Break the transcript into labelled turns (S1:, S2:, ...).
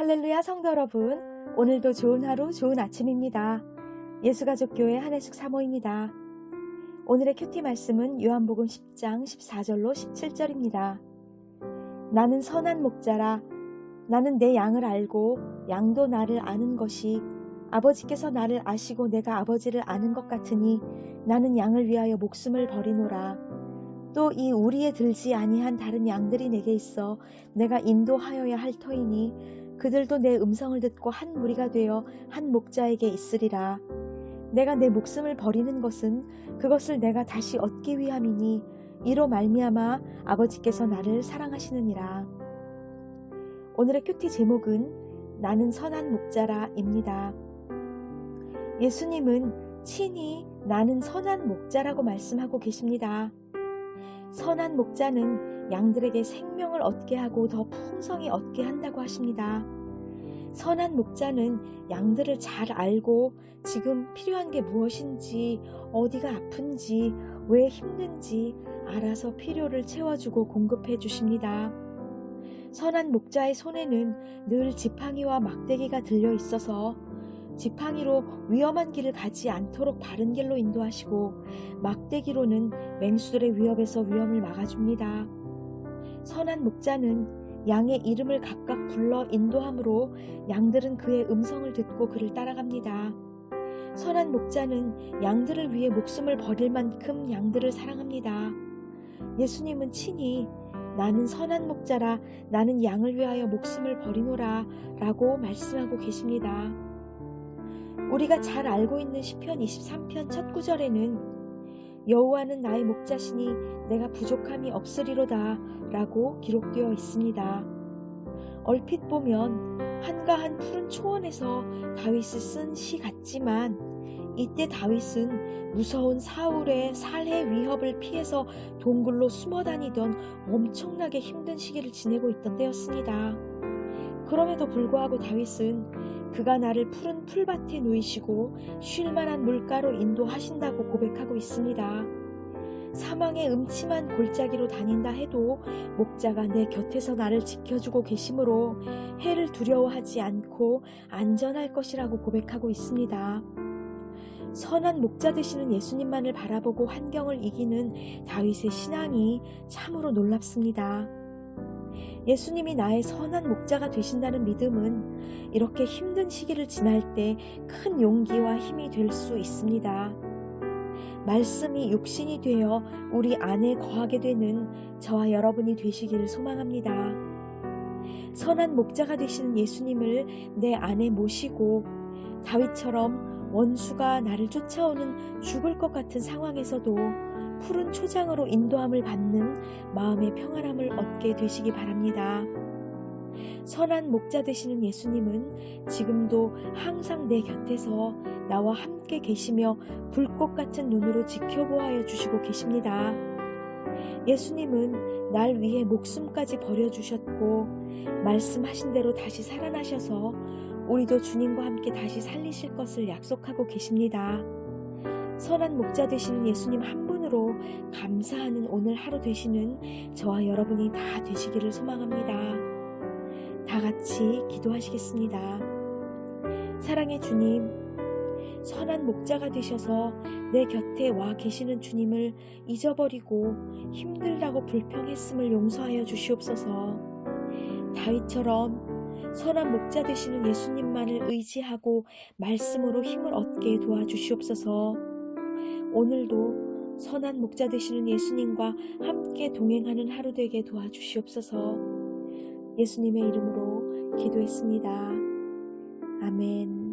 S1: 할렐루야 성도 여러분, 오늘도 좋은 하루, 좋은 아침입니다. 예수가족교회 한혜숙 사모입니다. 오늘의 큐티 말씀은 요한복음 10장 14절로 17절입니다. 나는 선한 목자라, 나는 내 양을 알고 양도 나를 아는 것이 아버지께서 나를 아시고 내가 아버지를 아는 것 같으니 나는 양을 위하여 목숨을 버리노라. 또 이 우리에 들지 아니한 다른 양들이 내게 있어 내가 인도하여야 할 터이니 그들도 내 음성을 듣고 한 무리가 되어 한 목자에게 있으리라. 내가 내 목숨을 버리는 것은 그것을 내가 다시 얻기 위함이니 이로 말미암아 아버지께서 나를 사랑하시느니라. 오늘의 큐티 제목은 나는 선한 목자라입니다. 예수님은 친히 나는 선한 목자라고 말씀하고 계십니다. 선한 목자는 양들에게 생명을 얻게 하고 더 풍성히 얻게 한다고 하십니다. 선한 목자는 양들을 잘 알고 지금 필요한 게 무엇인지, 어디가 아픈지, 왜 힘든지 알아서 필요를 채워주고 공급해 주십니다. 선한 목자의 손에는 늘 지팡이와 막대기가 들려 있어서 지팡이로 위험한 길을 가지 않도록 바른 길로 인도하시고 막대기로는 맹수들의 위협에서 위험을 막아줍니다. 선한 목자는 양의 이름을 각각 불러 인도함으로 양들은 그의 음성을 듣고 그를 따라갑니다. 선한 목자는 양들을 위해 목숨을 버릴 만큼 양들을 사랑합니다. 예수님은 친히 나는 선한 목자라 나는 양을 위하여 목숨을 버리노라 라고 말씀하고 계십니다. 우리가 잘 알고 있는 시편 23편 첫 구절에는 여호와는 나의 목자시니 내가 부족함이 없으리로다 라고 기록되어 있습니다. 얼핏 보면 한가한 푸른 초원에서 다윗이 쓴 시 같지만 이때 다윗은 무서운 사울의 살해 위협을 피해서 동굴로 숨어 다니던 엄청나게 힘든 시기를 지내고 있던 때였습니다. 그럼에도 불구하고 다윗은 그가 나를 푸른 풀밭에 누이시고 쉴 만한 물가로 인도하신다고 고백하고 있습니다. 사망의 음침한 골짜기로 다닌다 해도 목자가 내 곁에서 나를 지켜주고 계시므로 해를 두려워하지 않고 안전할 것이라고 고백하고 있습니다. 선한 목자 되시는 예수님만을 바라보고 환경을 이기는 다윗의 신앙이 참으로 놀랍습니다. 예수님이 나의 선한 목자가 되신다는 믿음은 이렇게 힘든 시기를 지날 때 큰 용기와 힘이 될 수 있습니다. 말씀이 육신이 되어 우리 안에 거하게 되는 저와 여러분이 되시기를 소망합니다. 선한 목자가 되시는 예수님을 내 안에 모시고 다윗처럼 원수가 나를 쫓아오는 죽을 것 같은 상황에서도 푸른 초장으로 인도함을 받는 마음의 평안함을 얻게 되시기 바랍니다. 선한 목자 되시는 예수님은 지금도 항상 내 곁에서 나와 함께 계시며 불꽃 같은 눈으로 지켜보아여 주시고 계십니다. 예수님은 날 위해 목숨까지 버려주셨고, 말씀하신 대로 다시 살아나셔서 우리도 주님과 함께 다시 살리실 것을 약속하고 계십니다. 선한 목자 되시는 예수님 한 분으로 감사하는 오늘 하루 되시는 저와 여러분이 다 되시기를 소망합니다. 다 같이 기도하시겠습니다. 사랑의 주님, 선한 목자가 되셔서 내 곁에 와 계시는 주님을 잊어버리고 힘들다고 불평했음을 용서하여 주시옵소서. 다윗처럼 선한 목자 되시는 예수님만을 의지하고 말씀으로 힘을 얻게 도와주시옵소서. 오늘도 선한 목자 되시는 예수님과 함께 동행하는 하루 되게 도와주시옵소서. 예수님의 이름으로 기도했습니다. 아멘.